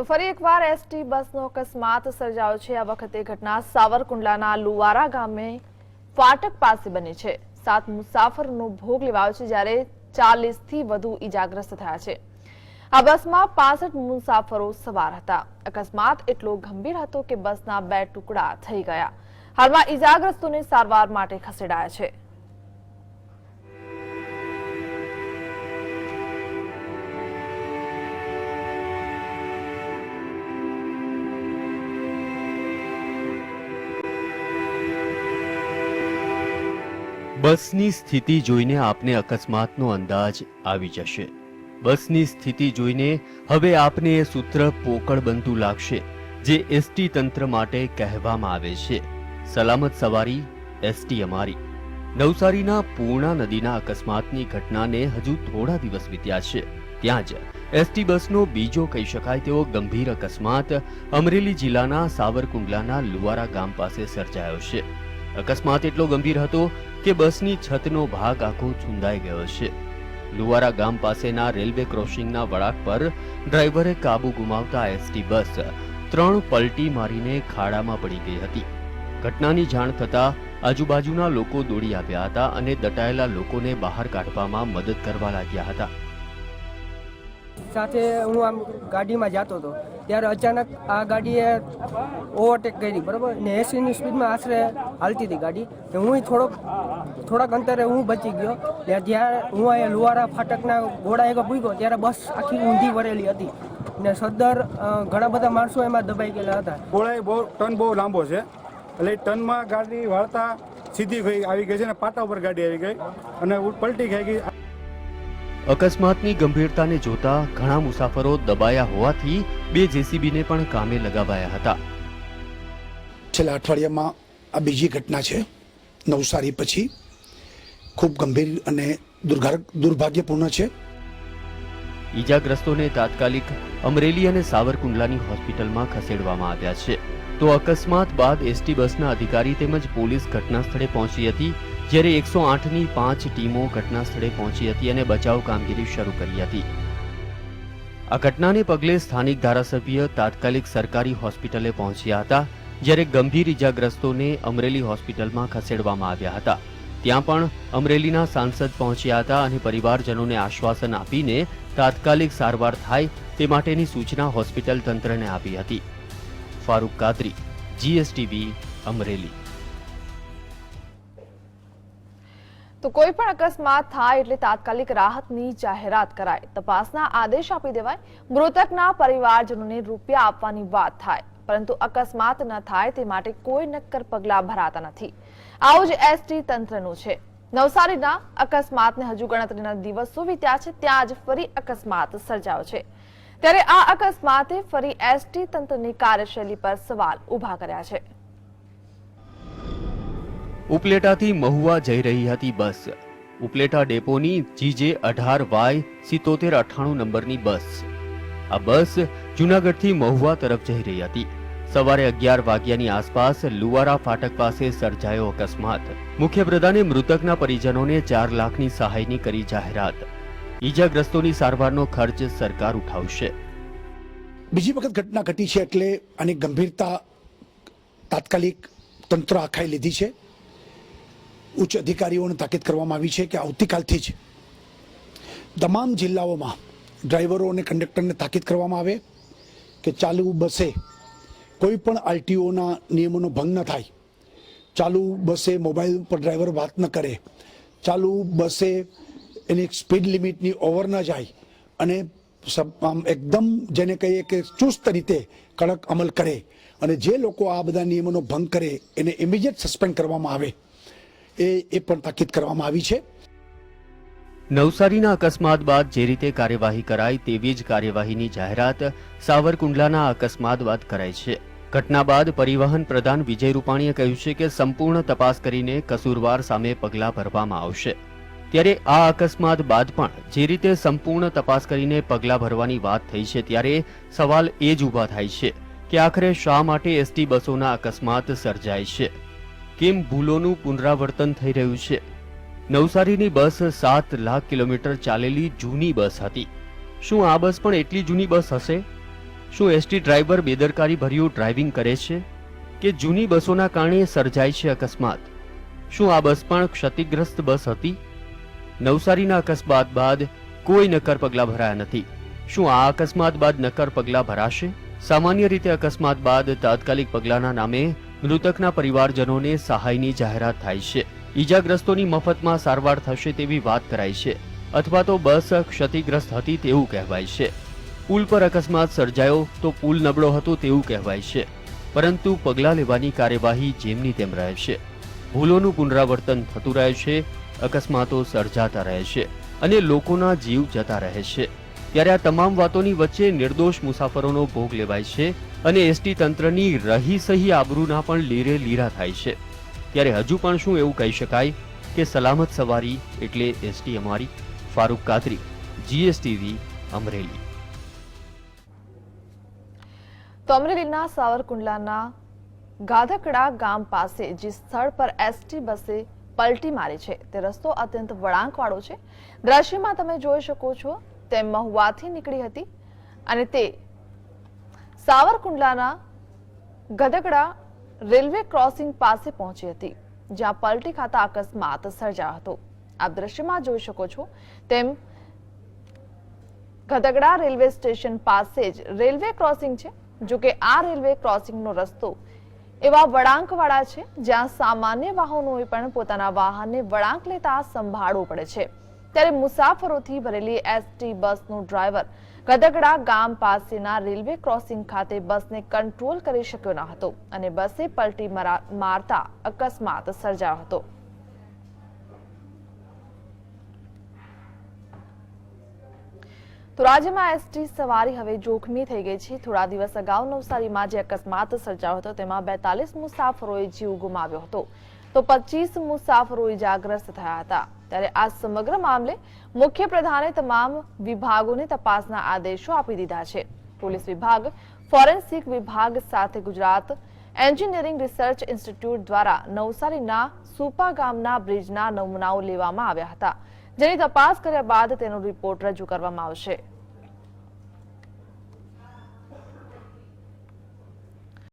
તો ફરી એકવાર એસટી બસનો અકસ્માત સર્જાયો છે. આ વખતે ઘટના સાવરકુંડલાના લુવારા ગામે ફાટક પાસે બની છે. સાત મુસાફરનો ભોગ લેવાયો છે જ્યારે ચાલીસથી વધુ ઈજાગ્રસ્ત થયા છે. આ બસમાં પાસઠ મુસાફરો સવાર હતા. અકસ્માત એટલો ગંભીર હતો કે બસના બે ટુકડા થઈ ગયા. હાલમાં ઈજાગ્રસ્તોને સારવાર માટે ખસેડાયા છે. બસની સ્થિતિ જોઈને આપને અકસ્માતનો અંદાજ આવી જશે. બસની સ્થિતિ જોઈને હવે આપને એ સૂત્ર પોકળ બનતું લાગશે, જે એસટી તંત્ર માટે કહેવામાં આવે છે. સલામત સવારી એસટી અમારી. નવસારીના પૂર્ણા નદીના અકસ્માતની ઘટનાને હજુ થોડા દિવસ વીત્યા છે. ત્યાં જ એસટી બસનો બીજો કહી શકાય તેવો ગંભીર અકસ્માત અમરેલી જિલ્લાના સાવરકુંડલાના લુવારા ગામ પાસે સર્જાયો છે. અકસ્માત એટલો ગંભીર હતો કે બસની છતનો ભાગ આખો છુંદાઈ ગયો છે. લુવારા ગામ પાસેના રેલવે ક્રોસિંગના વળાંક પર ડ્રાઈવરે કાબુ ગુમાવતા એસટી બસ ત્રણ પલટી મારીને ખાડામાં પડી ગઈ હતી. ઘટનાની જાણ થતાં આજુબાજુના લોકો દોડી આવ્યા હતા અને દટાયેલા લોકોને બહાર કાઢવામાં મદદ કરવા લાગ્યા હતા. સાથે હું આમ ગાડીમાં જતો હતો. ત્યારે અચાનક આ ગાડીએ ઓવરટેક કરી, બરાબર? ને એસીની સ્પીડમાં આશરે હાલતી હતી ગાડી. તો હું થોડોક, થોડાક અંતરે હું બચી ગયો. ને જ્યારે હું અહીંયા લુવારા ફાટકના ઘોડા એક પૂગ્યો ત્યારે બસ આખી ઊંધી વરેલી હતી. ને સદ્દર ઘણા બધા માણસો એમાં દબાઈ ગયેલા હતા. ગોળાઈ બહુ, ટન બહુ લાંબો છે. એટલે ટનમાં ગાડી વાળતા સીધી ગઈ, આવી ગઈ છે ને પાટા ઉપર ગાડી આવી ગઈ. અને પલટી ખાઈ ગઈ. અકસ્માતની ગંભીરતાને જોતા ઘણા મુસાફરો દબાયા હોવાથી બે જેસીબીને પણ કામે લગાવાયા હતા. છેલ્લા અઠવાડિયામાં આ બીજી ઘટના છે. નવસારી પછી ખૂબ ગંભીર અને દુર્ભાગ્યપૂર્ણ છે. ઈજાગ્રસ્તોને તાત્કાલિક અમરેલી અને સાવરકુંડલાની હોસ્પિટલમાં ખસેડવામાં આવ્યા છે. તો અકસ્માત બાદ એસટી બસના અધિકારી તેમજ પોલીસ ઘટના સ્થળે પહોંચી હતી જ્યારે એકસો આઠની પાંચ ટીમો ઘટના સ્થળે પહોંચી હતી અને બચાવ કામગીરી શરૂ કરી હતી. આ ઘટનાને પગલે સ્થાનિક ધારાસભ્ય તાત્કાલિક સરકારી હોસ્પિટલે પહોંચ્યા હતા, જ્યારે ગંભીર ઇજાગ્રસ્તોને અમરેલી હોસ્પિટલમાં ખસેડવામાં આવ્યા હતા. ત્યાં પણ અમરેલીના સાંસદ પહોંચ્યા હતા અને પરિવારજનોને આશ્વાસન આપીને તાત્કાલિક સારવાર થાય તે માટેની સૂચના હોસ્પિટલ તંત્રને આપી હતી. ફારૂક કાદરી, જીએસટીવી, અમરેલી. તો કોઈ પણ અકસ્માત થાય એટલે તાત્કાલિક રાહતની જાહેરાત કરાય. તપાસના આદેશ આપી દેવાય. મૃતકના પરિવારજનોને રૂપિયા આપવાની વાત થાય. પરંતુ અકસ્માત ન થાય તે માટે કોઈ નક્કર પગલાં ભરાતા નથી. આવું જ એસટી તંત્રનું છે. નવસારીના અકસ્માતને હજુ ગણતરીના દિવસો વીત્યા છે, ત્યાં જ ફરી અકસ્માત સર્જાયો છે. ત્યારે આ અકસ્માતે ફરી એસટી તંત્રની કાર્યશૈલી પર સવાલ ઊભા કર્યા છે. ઉપલેટાથી મહુવા જઈ રહી હતી બસ. ઉપલેટા ડેપોની જીજે અઢાર વાય સિત્તોતેર અઠ્ઠાણું નંબરની બસ. આ બસ જૂનાગઢથી મહુવા તરફ જઈ રહી હતી. સવારે અગિયાર વાગ્યાની આસપાસ લુવારા ફાટક પાસે સર્જાયો અકસ્માત. મુખ્યપ્રધાને મૃતકના પરિજનોને ચાર લાખની સહાયની કરી જાહેરાત. ઈજાગ્રસ્તોની સારવારનો ખર્ચ સરકાર ઉઠાવશે. બીજી વખત ઘટના ઘટી છે એટલે આની ગંભીરતા તાત્કાલિક તંત્ર આખાઈ લીધી છે. ઉચ્ચ અધિકારીઓને તાકીદ કરવામાં આવી છે કે આવતીકાલથી જ તમામ જિલ્લાઓમાં ડ્રાઈવરો અને કંડક્ટરને તાકીદ કરવામાં આવે કે ચાલુ બસે કોઈ પણ આરટીઓના નિયમોનો ભંગ ન થાય. ચાલુ બસે મોબાઈલ પર ડ્રાઈવર વાત ન કરે. ચાલુ બસે એની સ્પીડ લિમિટની ઓવર ન જાય અને આમ એકદમ જેને કહીએ કે ચુસ્ત રીતે કડક અમલ કરે અને જે લોકો આ બધા નિયમોનો ભંગ કરે એને ઇમિડિયેટ સસ્પેન્ડ કરવામાં આવે. એ એ પણ તાકીદ કરવામાં આવી છે. નવસારીના અકસ્માત બાદ જે રીતે કાર્યવાહી કરાય તેવી જ કાર્યવાહીની જાહેરાત સાવરકુંડલાના અકસ્માત બાદ કરાઈ છે. ઘટના બાદ પરિવહન પ્રધાન વિજય રૂપાણીએ કહ્યું છે કે સંપૂર્ણ તપાસ કરીને કસૂરવાર સામે પગલાં ભરવામાં આવશે. ત્યારે આ અકસ્માત બાદ પણ જે રીતે સંપૂર્ણ તપાસ કરીને પગલાં ભરવાની વાત થઈ છે ત્યારે સવાલ એ જ ઊભા થાય છે કે આખરે શા માટે એસટી બસોના અકસ્માત સર્જાય છે? કેમ ભૂલોનું પુનરાવર્તન થઈ રહ્યું છે? નવસારીની બસ સાત લાખ કિલોમીટર ચાલેલી જૂની બસ હતી. શું આ બસ પણ એટલી જૂની બસ હશે? શું એસટી ડ્રાઈવર બેદરકારી ભર્યું ડ્રાઇવિંગ કરે છે? કે જૂની બસોના કારણે સર્જાય છે અકસ્માત? શું આ બસ પણ ક્ષતિગ્રસ્ત બસ હતી? નવસારીના અકસ્માત બાદ કોઈ નક્કર પગલાં ભરાયા નથી. શું આ અકસ્માત બાદ નક્કર પગલાં ભરાશે? સામાન્ય રીતે અકસ્માત બાદ તાત્કાલિક પગલાંના નામે મૃતકના પરિવારજનોને સહાયની જાહેરાત થાય છે. ઈજાગ્રસ્તોની મફતમાં સારવાર થશે તેવી વાત કરાય છે. અથવા તો બસ ક્ષતિગ્રસ્ત હતી તેવું કહેવાય છે. પુલ પર અકસ્માત સર્જાયો તો પુલ નબળો હતો તેવું કહેવાય છે. પરંતુ પગલાં લેવાની કાર્યવાહી જેમની તેમ રહે છે. ભૂલોનું પુનરાવર્તન થતું રહે છે, અકસ્માતો સર્જાતા રહે છે અને લોકોના જીવ જતા રહે છે. ત્યારે આ તમામ વાતોની વચ્ચે નિર્દોષ મુસાફરોનો ભોગ લેવાય છે અને એસટી તંત્રની રહી સહી આબરૂના પણ લીરે લીરા થાય છે. ત્યારે હજુ પણ શું એવું કહી શકાય કે સલામત સવારી એટલે એસટી અમારી, ફારૂક કાદરી જીએસટીવી અમરેલી. તો અમરેલીના સાવરકુંડલાના ગાધકડા ગામ પાસે જે સ્થળ પર એસટી બસે પલટી મારી છે, તે રસ્તો અત્યંત વળાંકવાળો છે. દ્રશ્યમાં તમે જોઈ શકો છો તે મહુવાથી નીકળી હતી અને તે સાવરકુંડલાના ગદગડા રેલવે ક્રોસિંગ પાસે પહોંચી હતી, જ્યાં પલટી ખાતા અકસ્માત સર્જાયો હતો. આપ દ્રશ્યમાં જોઈ શકો છો તેમ ગદગડા રેલવે સ્ટેશન પાસે જ રેલવે ક્રોસિંગ છે, જો કે આ રેલવે ક્રોસિંગનો રસ્તો એવા વળાંકવાળા છે, જ્યાં સામાન્ય વાહનોએ પણ પોતાના વાહનને વળાંક લેતા સંભાળવું પડે છે. ત્યારે મુસાફરોથી ભરેલી એસટી બસનો ડ્રાઈવર ગધગડા ગામ પાસેના રેલવે ક્રોસિંગ ખાતે બસને કંટ્રોલ કરી શક્યો ન હતો અને બસે પલટી મારતા અકસ્માત સર્જાયો હતો. તો રાજ્યમાં એસટી સવારી હવે જોખમી થઈ ગઈ છે. થોડા દિવસ અગાઉ નવસારીમાં જે અકસ્માત સર્જાયો હતો, તેમાં બેતાલીસ મુસાફરોએ જીવ ગુમાવ્યો હતો. તો પચીસ મુસાફરો ઇજાગ્રસ્ત થયા હતા. ત્યારે આ સમગ્ર મામલે મુખ્ય પ્રધાને તમામ વિભાગોને તપાસના આદેશો આપી દીધા છે. પોલીસ વિભાગ, ફોરેન્સિક વિભાગ સાથે ગુજરાત, એન્જિનિયરિંગ રિસર્ચ ઇન્સ્ટિટ્યૂટ દ્વારા નવસારીના સુપા ગામના બ્રિજના નમૂનાઓ લેવામાં આવ્યા હતા. જેની તપાસ કર્યા બાદ તેનો રિપોર્ટ રજૂ કરવામાં આવશે.